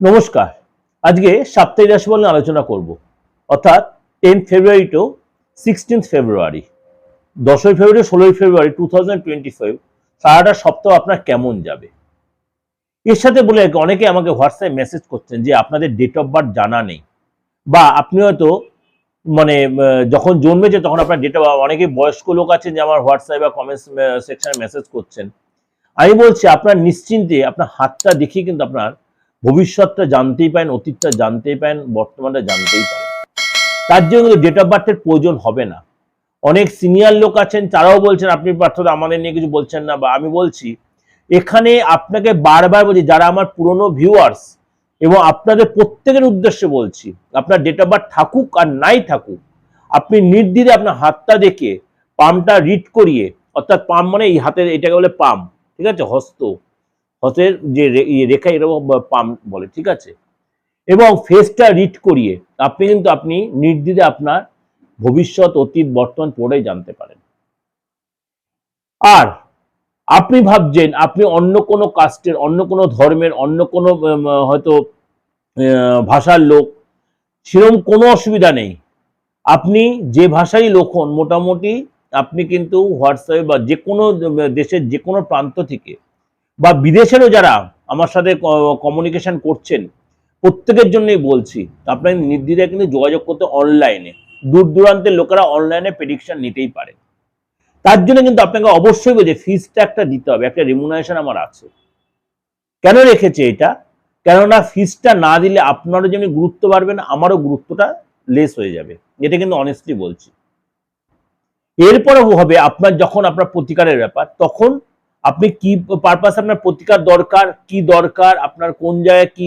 নমস্কার। আজকে সাপ্তাহিক রাশিফল নিয়ে আলোচনা করব। অর্থাৎ ten February to sixteenth February দশই ফেব্রুয়ারি ষোলোই ফেব্রুয়ারি টু থাউজেন্ড টোয়েন্টি ফাইভ সারাটা সপ্তাহ আপনার কেমন যাবে? এর সাথে বলে অনেকে আমাকে হোয়াটসঅ্যাপ মেসেজ করছেন যে আপনাদের ডেট অফ বার্থ জানা নেই। বা আপনি হয়তো মানে যখন জন্মেছে তখন আপনার ডেট অফ অনেকে বয়স্ক লোক আছেন যে আমার হোয়াটসঅ্যাপ বা কমেন্টস সেকশনে মেসেজ করছেন। আমি বলছি আপনার নিশ্চিন্তে আপনার হাতটা দেখিয়ে কিন্তু আপনার ভবিষ্যৎটা জানতেই পারেন, অতীতটা জানতেই পারেন, বর্তমানটা জানতেই পারেন। তার জন্য ডেট অফ বার্থের প্রয়োজন হবে না। অনেক সিনিয়র লোক আছেন, তারাও বলছেন, আপনি পার্থ আমাদের নিয়ে কিছু বলছেন না। বা আমি বলছি, এখানে আপনাকে বারবার বলছি, যারা আমার পুরনো ভিউয়ার্স এবং আপনাদের প্রত্যেকের উদ্দেশ্যে বলছি, আপনার ডেট অফ বার্থ থাকুক আর নাই থাকুক, আপনি নির্দ্বিধে আপনার হাতটা দেখে পামটা রিড করিয়ে, অর্থাৎ পাম মানে এই হাতের, এটাকে বলে পাম ঠিক আছে? হস্ত। হস্তের যে ইয়ে রেখা এরকম পাম বলে, ঠিক আছে? এবং ফেসটা রিড করিয়ে, আপনি কিন্তু আপনি নির্দ্বিধে আপনার ভবিষ্যৎ, অতীত, বর্তমান পড়েই জানতে পারেন। আর আপনি ভাবছেন, আপনি অন্য কোনো কাস্টের, অন্য কোনো ধর্মের, অন্য কোনো হয়তো ভাষার লোক, সেরকম কোনো অসুবিধা নেই। আপনি যে ভাষারই লোক মোটামুটি আপনি কিন্তু হোয়াটসঅ্যাপে বা যে কোনো দেশের যে কোনো প্রান্ত থেকে বা বিদেশেরও যারা আমার সাথে কমিউনিকেশন করছেন, প্রত্যেকের জন্যই বলছি, আপনার নির্দ্বিধায় কিন্তু যোগাযোগ করতে অনলাইনে দূর দূরান্তের লোকেরা অনলাইনে প্রেডিকশন নিতেই পারে। তার জন্য কিন্তু আপনাকে অবশ্যই বলছে ফিজটা একটা দিতে হবে, একটা রেমুনারেশন আমার আছে। কেন রেখেছে এটা? কেননা ফিজটা না দিলে আপনারও যেমনি গুরুত্ব বাড়বে না, আমারও গুরুত্বটা লেস হয়ে যাবে। এটা কিন্তু অনেস্টলি বলছি। এরপরে হবে, আপনার যখন আপনার প্রতিকারের ব্যাপার, তখন আপনি কি পারপাস আপনার প্রতিকার দরকার? কি দরকার? আপনার কোন জায়গায় কি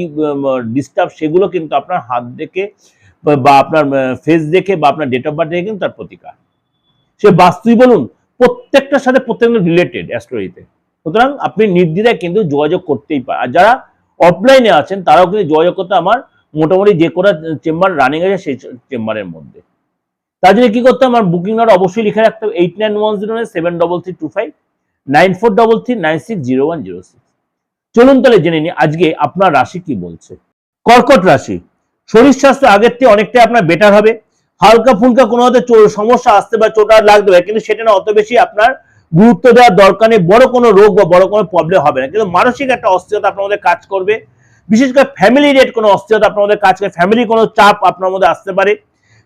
ডিস্টার্ব সেগুলো কিন্তু আপনার হাত দেখে বা- আপনার ফেস দেখে বা আপনার ডেট অফ বার্থ দেখে কিন্তু তার প্রতিকার। সে বাস্তুই বলুন, প্রত্যেকটার সাথে প্রত্যেকটা রিলেটেড অ্যাস্ট্রোইতে সুতরাং আপনি নির্দ্বিধায় কিন্তু যোগাযোগ করতেই পারেন। আর যারা অফলাইনে আছেন, তারাও কিন্তু যোগাযোগ করতে আমার মোটামুটি যে কোনো চেম্বার রানিং আছে, সেই চেম্বারের মধ্যে। তার জন্য কি করতে আমার বুকিং নাম্বার অবশ্যই লিখে রাখতে হবে। Eight nine one zero seven double three two five nine four double three nine one zero six. চলুন তাহলে জেনে নিই, আজকে আপনার রাশি কি বলছে? কর্কট রাশি। শরীর স্বাস্থ্য আগের থেকে অনেকটাই আপনার বেটার হবে। হালকা ফুলকা কোনো হয়তো চো- সমস্যা আসতে বা চোট লাগতে পারে, কিন্তু সেটা না, অত বেশি আপনার গুরুত্ব দেওয়ার দরকার নেই। বড় কোনো রোগ বা বড় কোনো প্রবলেম হবে না। কিন্তু মানসিক একটা অস্থিরতা আপনার মধ্যে কাজ করবে। বিশেষ করে ফ্যামিলি রেট কোনো অস্থিরতা আপনার মধ্যে কাজ করে। ফ্যামিলি কোনো চাপ আপনার মধ্যে আসতে পারে।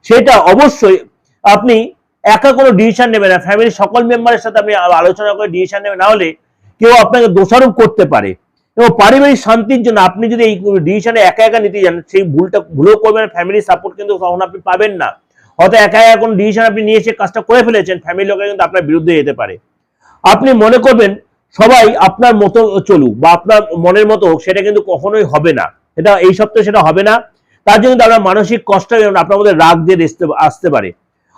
সেটা অবশ্যই আপনি একা কোনো ডিসিশন নেবেন না। ফ্যামিলির সকল মেম্বারের সাথে আপনি আলোচনা করে ডিসিশন নেবে, না হলে কেউ আপনাকে দোষারোপ করতে পারে। এবং পারিবারিক শান্তির জন্য আপনি যদি এই ডিসিশনে একা একা নিতে যান, সেই ভুলটা, ভুলও করবেন ফ্যামিলি সাপোর্ট কিন্তু তখন আপনি পাবেন না। হয়তো একা একা কোনো ডিসিশন আপনি নিয়ে এসে কাজটা করে ফেলেছেন ফ্যামিলি লোকেরা কিন্তু আপনার বিরুদ্ধে যেতে পারে। আপনি মনে করবেন সবাই আপনার মতো চলুক বা আপনার মনের মতো হোক, সেটা কিন্তু কখনোই হবে না। এটা এই সপ্তাহে সেটা হবে না। তার জন্য আপনার মানসিক কষ্ট আপনার মধ্যে রাগ দিয়ে আসতে পারে।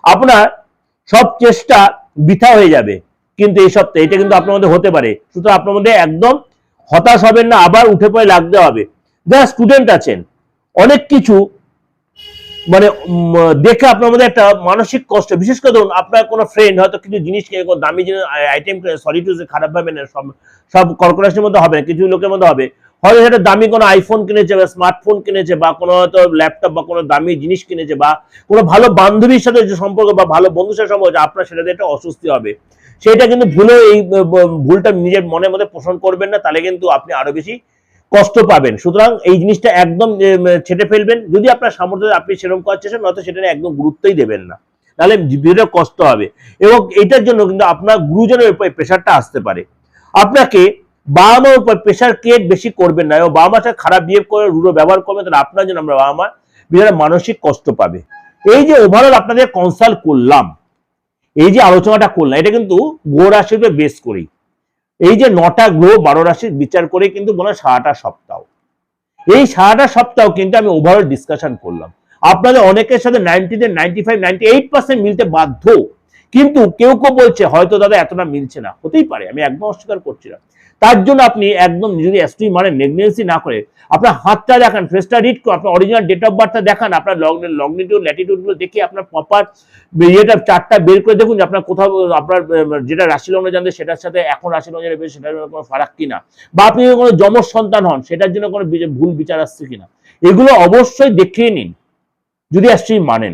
আপনার সব চেষ্টা বৃথা হয়ে যাবে। কিন্তু এই সপ্তাহে এটা কিন্তু আপনার মধ্যে হতে পারে। সুতরাং আপনার মধ্যে একদম হতাশ হবেন না, আবার উঠে পড়ে লাগতে হবে। যারা স্টুডেন্ট আছেন, অনেক কিছু মানে দেখে আপনার মধ্যে একটা মানসিক কষ্ট। বিশেষ করে ধরুন, আপনার কোনো ফ্রেন্ড হয়তো কিছু জিনিস কিনে দামি জিনিস আইটেম কিনে সলিটিউজ খারাপ ভাবে না, সব সব কর্পোরেশনের মধ্যে হবে কিছু লোকের মধ্যে হবে। হয়তো সেটা দামি কোনো আইফোন কিনেছে বা স্মার্টফোন কিনেছে বা কোনো হয়তো ল্যাপটপ বা কোনো দামি জিনিস কিনেছে বা কোনো ভালো বান্ধবীর সাথে যে সম্পর্ক বা ভালো বন্ধুর সাথে সম্পর্ক আপনার সেটাতে একটা অস্বস্তি হবে। সেটা কিন্তু ভুলে এই ভুলটা নিজের মনের মধ্যে পোষণ করবেন না, তাহলে কিন্তু আপনি আরও বেশি কষ্ট পাবেন। সুতরাং এই জিনিসটা একদম ছেটে ফেলবেন। যদি আপনার সামর্থ্য আপনি সেরকম করার চেষ্টা নয়তো সেটা একদম গুরুত্বই দেবেন না। তাহলে ভিতরে কষ্ট হবে। এবং এটার জন্য কিন্তু আপনার গুরুজনের প্রেশারটা আসতে পারে। আপনাকে বাবা মার উপর প্রেশার ক্রিয়েট বেশি করবেন না এবং বাবা মার সাথে খারাপ বিহেভ করে রুড়ো ব্যবহার করবেন, তাহলে আপনার জন্য আমরা বাবা মা বিরাট মানসিক কষ্ট পাবে। এই যে ওভারঅল আপনাদের কনসাল্ট করলাম, এই যে আলোচনাটা করলাম, এটা কিন্তু গো রাশির উপরে বেস করেই। এই যে নটা গ্রহ বারো রাশির বিচার করে কিন্তু মনে হয় সারাটা সপ্তাহ। এই সারাটা সপ্তাহ কিন্তু আমি ওভারঅল ডিসকাশন করলাম। আপনাদের অনেকের সাথে নাইনটিতে ninety five ninety eight percent মিলতে বাধ্য। কিন্তু কেউ কেউ বলছে, হয়তো দাদা এতটা মিলছে না, হতেই পারে, আমি একদম অস্বীকার করছি না। তার জন্য আপনি একদম যদি অ্যাস্ট্রি মানে নেগনেন্সি না করে আপনার হাতটা দেখান ফেসটা রিড করুন, আপনার অরিজিনাল ডেট অফ বার্থটা দেখান, আপনার লংনিটিউড ল্যাটিটিউডগুলো দেখে আপনার প্রপার ইয়েটা চারটা বের করে দেখুন যে আপনার কোথাও, আপনার, যেটা রাশি লগ্ন জানতে সেটার সাথে এখন রাশি লগ্ন সেটার কোনো ফারাক কিনা? বা আপনি কোনো যমজ সন্তান হন, সেটার জন্য কোনো ভুল বিচার আসছে কিনা? এগুলো অবশ্যই দেখিয়ে নিন, যদি অ্যাস্ট্রি মানেন।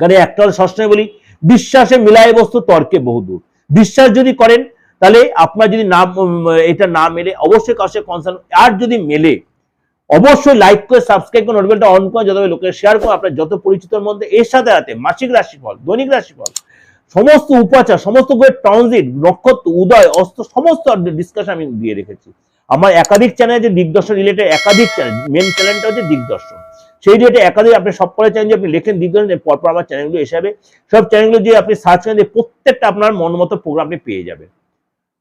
কারণ একটা সবসময় বলি, বিশ্বাসে মিলায় বস্তু, তর্কে বহুদূর। বিশ্বাস যদি করেন তাহলে আপনার যদি না এটা না মেলে, অবশ্যই সাথে কনসার্ন আর যদি মেলে, অবশ্যই লাইক করে সাবস্ক্রাইব করে নোটিফিকেশনটা অন করে, যত লোকের শেয়ার করুন আপনার যত পরিচিতর মধ্যে এর সাথে সাথে মাসিক রাশিফল, দৈনিক রাশিফল, সমস্ত উপাচার, সমস্ত বইয়ের ট্রানজিট নক্ষত্র, উদয়, অস্ত, সমস্ত ডিসকাশন আমি দিয়ে রেখেছি। আমার একাধিক চ্যানেল যে দিগদর্শন রিলেটেড একাধিক চ্যানেল মেন চ্যানেলটা হচ্ছে দিগদর্শন। সেই রিলেটেড একাধিক আপনি সব করে চ্যানেল আপনি লেখেন দিগদর্শন পরপর আমার চ্যানেলগুলো হিসাবে সব চ্যানেলগুলো যে আপনি সার্চ করেন প্রত্যেকটা আপনার মন মতো প্রোগ্রাম আপনি পেয়ে যাবেন।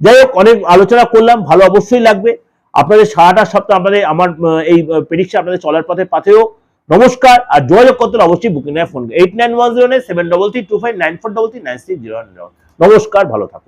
যাই হোক অনেক আলোচনা করলাম, ভালো অবশ্যই লাগবে। আপনাদের সারাটা সপ্তাহ আপনাদের আমার এই প্রেডিকশন আপনাদের চলার পথে পাথেও নমস্কার, আর যোগাযোগ করতে অবশ্যই booking phone eight nine one zero nine seven double three two five nine four double three nine six zero নমস্কার, ভালো থাকুন।